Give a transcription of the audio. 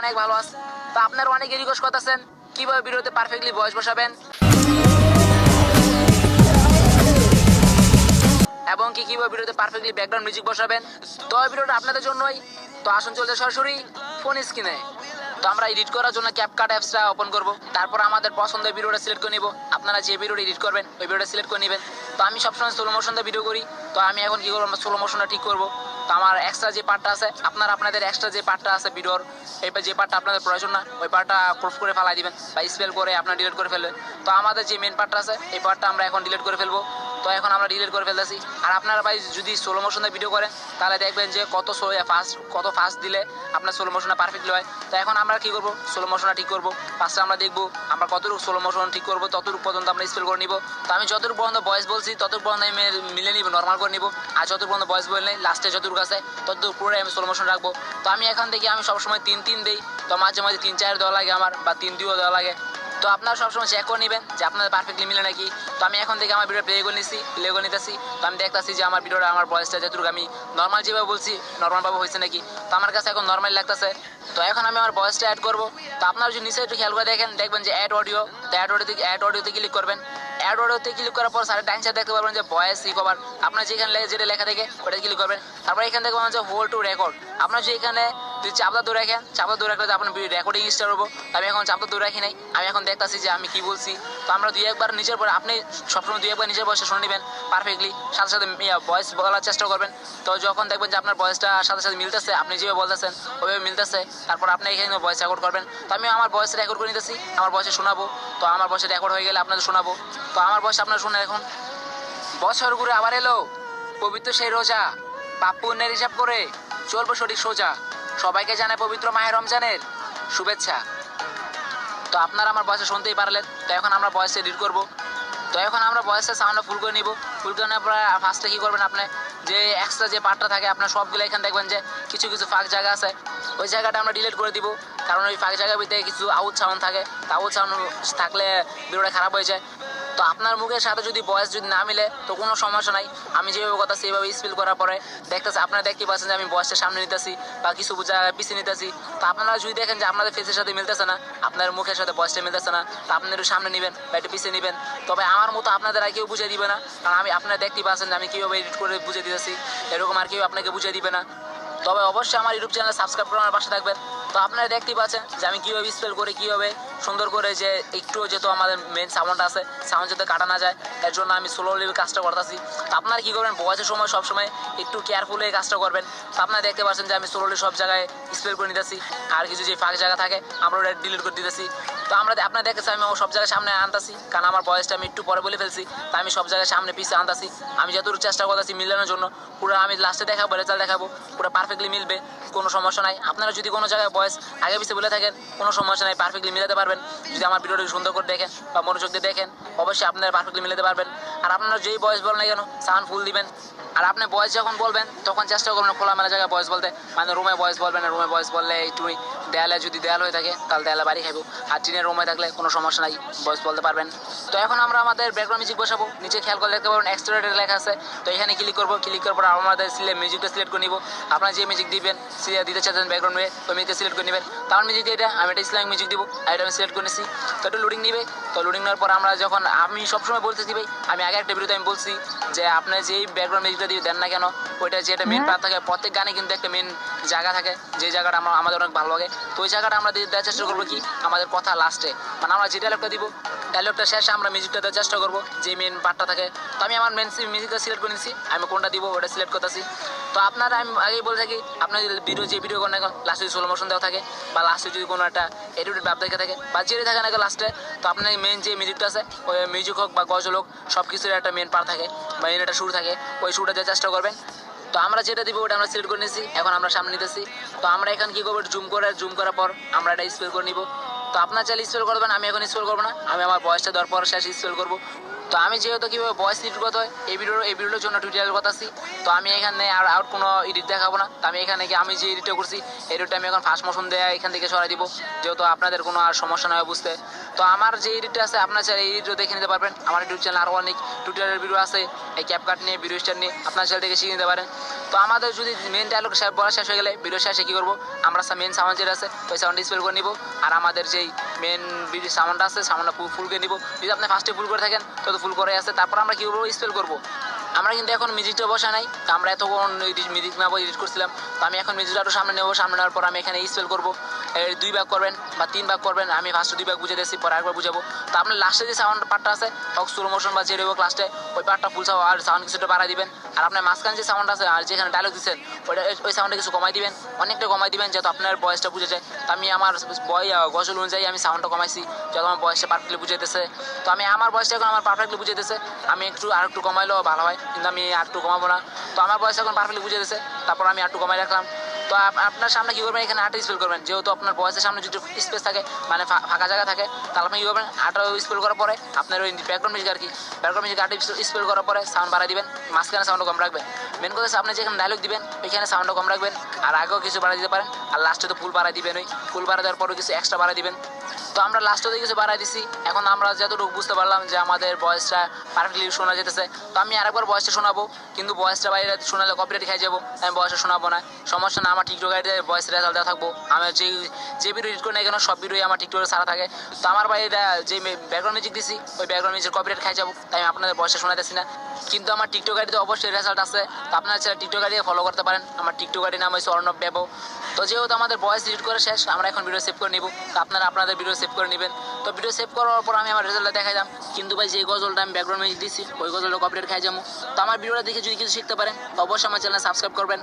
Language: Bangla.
অনেক ভালো আছে তো আপনার অনেকে রিকোয়েস্ট করতেছেন, কীভাবে ভিডিওতে পারফেক্টলি ভয়েস বসাবেন? এবং কি কীভাবে ভিডিওতে পারফেক্টলি ব্যাকগ্রাউন্ড মিউজিক বসাবেন? তো এই ভিডিওটা আপনাদের জন্যই। তো আসুন চলছে সরাসরি ফোন স্ক্রিনে তো আমরা এডিট করার জন্য ক্যাপকাট অ্যাপসটা ওপেন করব। তারপর আমাদের পছন্দের ভিডিওটা সিলেক্ট করে নিব। আপনারা যে ভিডিওটা এডিট করবেন, ওই ভিডিওটা সিলেক্ট করে নেবেন। তো আমি সবসময় স্লো মোশন দিয়ে ভিডিও করি। তো আমি এখন কি করব? স্লো মোশনটা ঠিক করব। তো আমার এক্সট্রা যে পার্টটা আছে, আপনার আপনাদের এক্সট্রা যে পার্টটা আছে ভিডিওর, এই যে পার্টটা আপনাদের প্রয়োজন না, ওই পার্টটা ক্রপ করে ফেলাই দিবেন বা স্পেল করে আপনার ডিলিট করে ফেলবেন। তো আমাদের যে মেন পার্টটা আছে, এই পার্টটা আমরা এখন ডিলিট করে ফেলব। তো এখন আমরা ডিলিট করে ফেলতেছি। আর আপনারা ভাই যদি সোলো মোশনে ভিডিও করেন, তাহলে দেখবেন যে কত ফাস্ট কত ফাস্ট দিলে আপনার সোলো মোশনটা পারফেক্টলি হয়। তো এখন আমরা কি করব? সোলো মোশনটা ঠিক করব। ফার্স্টে আমরা দেখব আমরা কতটুকু সোলো মোশন ঠিক করব, ততটুকু পর্যন্ত আমরা স্পেল করে নিব। তো আমি যতটুকু পর্যন্ত বয়স বলছি, ততটুকু পর্যন্ত আমি মিলে নিব নর্মাল করে নিব। আর যতটুকু পর্যন্ত বয়স বলে নেই লাস্টে যতটুকু আছে, ততটুকু পুরোটাই আমি সোলো মোশন রাখব। তো আমি এখান থেকে আমি সবসময় তিন তিন দিই। তো মাঝে মাঝে তিন চার দেওয়া লাগে আমার, বা তিন দুইও দেওয়া লাগে। তো আপনারা সবসময় চেক করে নেবেন যে আপনাদের পারফেক্টলি মিলে নাকি। তো আমি এখন থেকে আমার ভিডিও প্লে করে নিচ্ছি প্লে করে নিতেছি। তো আমি দেখতেছি যে আমার ভিডিওটা আমার ভয়েসটা যতটুকু আমি নর্মাল যেভাবে বলছি নর্মালভাবে হয়েছে নাকি। তো আমার কাছে এখন নর্মাল লাগতেছে। তো এখন আমি আমার ভয়েসটা অ্যাড করব। তো আপনারা যদি নিচে একটু খেয়াল করে দেখেন, দেখবেন যে অ্যাড অডিও তো অ্যাড অডিওতে অ্যাড অডিওতে ক্লিক করবেন। অ্যাড অডিওতে ক্লিক করার পর সাড়ে ডাইন সাইড দেখতে পারবেন যে ভয়েস ই কভার আপনার যেখানে যেটা লেখা থাকে, ওটা ক্লিক করবেন। তারপর এখান থেকে যে হোল টু রেকর্ড আপনার যে এখানে চাপটা দূরে রাখেন চাপটা দূরে রাখলে আপনি রেকর্ডিং স্টার্ট হব। আমি এখন চাপটা দূরে রাখি নাই। আমি এখন দেখতাছি যে আমি কি বলছি। তো আমরা দুই একবার নিজের পরে আপনি সবসময় দুই একবার নিজের বয়সে শুনে নেবেন পারফেক্টলি সাথে সাথে ভয়েস বলার চেষ্টা করবেন। তো যখন দেখবেন যে আপনার ভয়েসটা সাথে সাথে মিলতেছে, আপনি যেভাবে বলতেছেন, ওইভাবে মিলতেছে। তারপর আপনি এখানে ভয়েস রেকর্ড করবেন। তো আমি আমার ভয়েস রেকর্ড করে নিতেছি, আমার ভয়েসে শোনাবো। তো আমার ভয়েসে রেকর্ড হয়ে গেলে আপনাদের শোনাবো। তো আমার ভয়েস আপনারা শুনে এখন। বছর ঘুরে আবার এলো। পবিত্র সেই রোজা। পাপ পুণ্যের হিসাব করে চলবো সঠিক সোজা। সবাইকে জানায় পবিত্র মাহে রমজানের শুভেচ্ছা। তো আপনারা আমার বয়সে শুনতেই পারলেন, তো এখন আমরা বয়সে এডিট করব। তো এখন আমরা বয়সের সাউন্ডটা ফুল করে নিব। ফুল করে নেওয়ার পরে ফার্স্টে কী করবেন আপনি? যে এক্সট্রা যে পার্টটা থাকে, আপনার সবগুলো এখানে দেখবেন যে কিছু কিছু ফাঁক জায়গা আছে। ওই জায়গাটা আমরা ডিলিট করে দিব, কারণ ওই ফাঁক জায়গার ভিতরে কিছু আউট সাউন্ড থাকে। তো আউট সাউন্ড থাকলে ভিডিওটা খারাপ হয়ে যায়। তো আপনার মুখের সাথে যদি বয়স যদি না মিলে, তো কোনো সমস্যা নাই। আমি যেভাবে কথা সেইভাবে স্পিল করার পরে দেখতেছি, আপনারা দেখতে পাচ্ছেন যে আমি বয়সটা সামনে নিতেছি বা কিছু জায়গায় পিছিয়ে নিতেছি। তো আপনারা যদি দেখেন যে আপনাদের ফেসের সাথে মিলতেছে না, আপনার মুখের সাথে বয়সটা মিলতেছে না, তো আপনি একটু সামনে নেবেন বা একটু পিছিয়ে নেবেন। তবে আমার মতো আপনাদের আর কেউ বুঝে দিবে না, কারণ আমি আপনারা দেখতে পাচ্ছেন যে আমি কীভাবে এডিট করে বুঝে দিতেছি। এরকম আর কেউ আপনাকে বুঝে দিবে না। তবে অবশ্যই আমার ইউটিউব চ্যানেল সাবস্ক্রাইব করে আমার পাশে থাকবেন। তো আপনারা দেখতেই পাচ্ছেন যে আমি কীভাবে স্পেল করে, কীভাবে সুন্দর করে যে একটু যেহেতু আমাদের মেন সাউন্ডটা আছে সাউন্ড যাতে কাটা না যায় এর জন্য আমি স্লোলি কাজটা করতেছি। তো আপনারা কী করবেন, বয়সের সময় সবসময় একটু কেয়ারফুল কাজটা করবেন। তো আপনারা দেখতে পাচ্ছেন যে আমি স্লোলি সব জায়গায় স্পেল করে নিতেছি। আর কিছু যে ফাঁক জায়গা থাকে, আমরা ওটা ডিলিট করে দিতেছি। তো আমরা আপনারা দেখেছি আমি সব জায়গায় সামনে আনতাছি। কারণ আমার বয়সটা আমি একটু পরে বলে ফেলছি। তাই আমি সব জায়গায় সামনে পিছিয়ে আনতাছি। আমি যতটুকু চেষ্টা করতেছি মিলানোর জন্য, পুরো আমি লাস্টে দেখাবো রেজাল্ট দেখাবো। পুরো পারফেক্টলি মিলবে, কোনো সমস্যা নাই। আপনারা যদি কোনো জায়গায় বয়স আগে পিছিয়ে বলে থাকেন, কোনো সমস্যা নাই পারফেক্টলি মিলাতে পারবেন। যদি আমার ভিডিওটি সুন্দর করে দেখেন বা মনোযোগ দিয়ে দেখেন, অবশ্যই আপনার পারফেক্টলি মিলাতে পারবেন। আর আপনারা যেই বয়স বলেন না কেন সাউন্ড ফুল দিবেন। আর আপনি বয়স যখন বলবেন, তখন চেষ্টা করবেন খোলামেলা জায়গায় বয়স বলতে। মানে রুমে বয়স বলবেন রুমে বয়স বললে একটু দেয়ালে যদি দেয়াল হয়ে থাকে, তাহলে দেয়ালে বাড়ি খাইবো। আর টিনের রুমে থাকলে কোনো সমস্যা নাই বয়স বলতে পারবেন। তো এখন আমরা আমাদের ব্যাকগ্রাউন্ড মিউজিক বসাবো। নিচে খেয়াল করে দেখতে পারবেন এক্সট্রা লেখা আছে। তো এখানে ক্লিক করব ক্লিক করার পর আমাদের সিলেক্ট মিউজিকটা সিলেক্ট করে নিব। আপনারা যে মিউজিক দিবেন দিতে চাচ্ছেন ব্যাকগ্রাউন্ডে ওই মিউজিকটা সিলেক্ট করে নেবেন। তার মিউজিক দিয়ে এটা, আমি এটা ইসলামিক মিউজিক দিব, আর এটা আমি সিলেক্ট করে নিছি। তো একটু লোডিং নিবে। তো লোডিং নেওয়ার পর আমরা যখন, আমি সবসময় বলতেছি ভাই, আমি আগে একটা ভিডিওতে আমি বলছি যে, আপনি যেই ব্যাকগ্রাউন্ড মিউজিকটা দিয়ে দেন না কেন ওইটা যেটা মেন পার্ট থাকে প্রত্যেক গানে কিন্তু একটা মেন জায়গা থাকে যে জায়গাটা আমার আমাদের অনেক ভালো লাগে। তো ওই জায়গাটা আমরা দিয়ে দেওয়ার চেষ্টা করব কি? আমাদের কথা লাস্টে মানে আমরা যে ডায়লগটা দিব ডায়লগটা শেষে আমরা মিউজিকটা দেওয়ার চেষ্টা করব যে মেন পার্টটা থাকে। তো আমি আমার মেন মিউজিকটা সিলেক্ট করে নিচ্ছি আমি কোনটা দিব ওটা সিলেক্ট করতেছি। তো আপনারা আমি আগেই বলে থাকি, আপনার যদি ভিডিও যে ভিডিও করেন এখন লাস্টে যদি সোলো মোশন দেওয়া থাকে, বা লাস্টে যদি কোনো একটা এডিটেড ব্যাপ দেখে থাকে, বা যেটি থাকে না লাস্টে তো আপনার মেন যে মিউজিকটা আছে, ওই মিউজিক হোক বা গজল হোক সব কিছুর একটা মেন পার্ট থাকে, বা মেন একটা সুর থাকে, ওই সুরটা দেওয়ার চেষ্টা করবেন। তো আমরা যেটা দিব ওটা আমরা সিলেক্ট করে নিয়েছি, এখন আমরা সামনে নিতেছি। তো আমরা এখন কি করব জুম করে জুম করার পর আমরা এটা স্পেল করে নিব। তো আপনার চাইলে স্পেল করবেন, আমি এখন স্পেল করব না, আমি আমার বয়সটা দেওয়ার পর শেষ স্পেল করব। তো আমি যেহেতু কীভাবে বয়স এডিট করতে হয়, এই ভিডিও এই ভিডিওর জন্য টিউটোরিয়াল করতেছি তো আমি এখানে আর আউট কোনো এডিট দেখাবো না। তো আমি এখানে কি আমি যে এডিটটা করছি এডিটটা আমি এখন ফার্স্ট মোশন দেয়া এখান থেকে সরাই দিব। যেহেতু আপনাদের কোনো আর সমস্যা নয় বুঝতে। তো আমার যে এডিটটা আছে, আপনার চাইলে এই এডিটও দেখে নিতে পারবেন। আমার ইউটিউব চ্যানেল আরও অনেক টিউটোরিয়াল ভিডিও আছে। এই ক্যাপকাট নিয়ে ভিডিও স্টার নিয়ে আপনার চ্যানেল থেকে শিখে নিতে পারেন। তো আমাদের যদি মেন ডায়লগ বলা শেষ হয়ে গেলে ভিডিও শেষে কি করব? আমরা মেন সাউন্ড যেটা আছে, ওই সাউন্ড ডিসপ্লে করে নিব। আর আমাদের যেই মেন সাউন্ডটা আছে সাউন্ডটা ফুল করে নিব। যদি আপনি ফার্স্টে ফুল করে থাকেন, তো ফুল করে আছে। তারপর আমরা কী করব? স্পেল করব। আমরা কিন্তু এখন মিউজিকটা বসা নাই। তো আমরা এতক্ষণ মিউজিক না এডিট করছিলাম। তো আমি এখন মিউজিকটা সামনে নেব। সামনে নেওয়ার পর আমি এখানে স্পেল করব। দুই ভাগ করবেন বা তিন ভাগ করবেন, আমি ফার্স্টে দুই ভাগ বুঝে দিয়েছি, পরে একবার বুঝাবো। তো আপনার লাস্টে যে সাউন্ড পার্টটা আছে, হোক স্লো মোশন বা যেটা হোক লাস্টে ওই পার্টটা ফুল সাউন্ড আর সাউন্ড কিছুটা বাড়াই দিবেন। আর আপনার মাঝখানে যে সাউন্ড আছে, আর যেখানে ডায়লগ দিচ্ছেন, ওইটা, ওই সাউন্ডটা কিছু কমাই দিবেন, অনেকটা কমাই দিবেন, যাতে আপনার বয়সটা বুঝে যায়। তো আমি আমার বয় গজল অনুযায়ী আমি সাউন্ডটা কমাইছি, যাতে আমার বয়সটা পারফেক্টলি বুঝাইতেছে তো আমি আমার বয়সটা এখন আমার পারফেক্টলি বুঝাইতেছে আমি একটু, আর একটু কমাইলেও ভালো হয়, কিন্তু আমি আর একটু কমাবো না। তো আমার বয়স এখন পারফেক্টলি বুঝে দিচ্ছে তারপর আমি আর একটু কমাই রাখলাম। তো আপ- আপনার সামনে কী করবেন? এখানে আটা স্পেল করবেন। যেহেতু আপনার বয়সের সামনে যদি স্পেস থাকে মানে ফাঁকা জায়গা থাকে, তাহলে আপনি কী করবেন? আটা স্পেল করার পরে আপনার ওই ব্যাকগ্রাউন্ড মিউজিক আর কি ব্যাকগ্রাউন্ড মিউজিক আটা স্পেল করার পরে সাউন্ড বাড়াই দিবেন, মাঝখানে সাউন্ড কম রাখবেন। মেন কথা আপনি যেখানে ডায়লগ দিবেন, ওইখানে সাউন্ড কম রাখবেন, আর আগেও কিছু বাড়াই দিতে পারেন, আর লাস্টে তো ফুল বাড়াই দিবেন ওই ফুল বাড়াই দেওয়ার পরেও কিছু এক্সট্রা বাড়াই দিবেন। তো আমরা লাস্ট লাস্টে কিছু বাড়াই দিছি। এখন আমরা যতটুকু বুঝতে পারলাম যে আমাদের ভয়েসটা পারফেক্টলি শোনা যেতেছে। তো আমি আরেকবার ভয়েসটা শোনাবো। কিন্তু ভয়েসটা বাইরে শোনালে কপিরাইট খাই যাব। আমি ভয়েসটা শোনাবো না। সমস্যা না, আমার টিকটক আইডিতে ভয়েস রেজাল্ট দেওয়া থাকব। আমার যে যে ভিডিও এডিট করি না কেন, সব ভিডিওই আমার টিকটকে সারা থাকে। তো আমার বাইরে যে ব্যাকগ্রাউন্ড মিউজিক দিছি, ওই ব্যাকগ্রাউন্ড মিউজিক কপিরাইট খাই যাব। তাই আমি আপনাদের ভয়েসটা শোনাতেছি না। কিন্তু আমার টিকটক আইডিতে অবশ্যই রেজাল্ট আছে। তো আপনারা সেটা টিকটক আইডিতে ফলো করতে পারেন, আমার টিকটক আইডি নাম হয়েছে অর্ণব দেব তো যেহেতু আমাদের ভয়েস এডিট করে শেষ, আমরা এখন ভিডিও সেভ করে নিব। তো আপনারা আপনাদের ভিডিও সেভ করে নেবেন। তো ভিডিও সেভ করার পর আমি আমার রেজাল্টটা দেখাইলাম কিন্তু ভাই, যে গজলটা আমি ব্যাকগ্রাউন্ড মিউজিক দিচ্ছি ওই গজলটা কপিরাইট খাই যাব। তো আমার ভিডিওটা দেখে যদি কিছু শিখতে পারেন, তো অবশ্যই আমার চ্যানেল সাবস্ক্রাইব করবেন।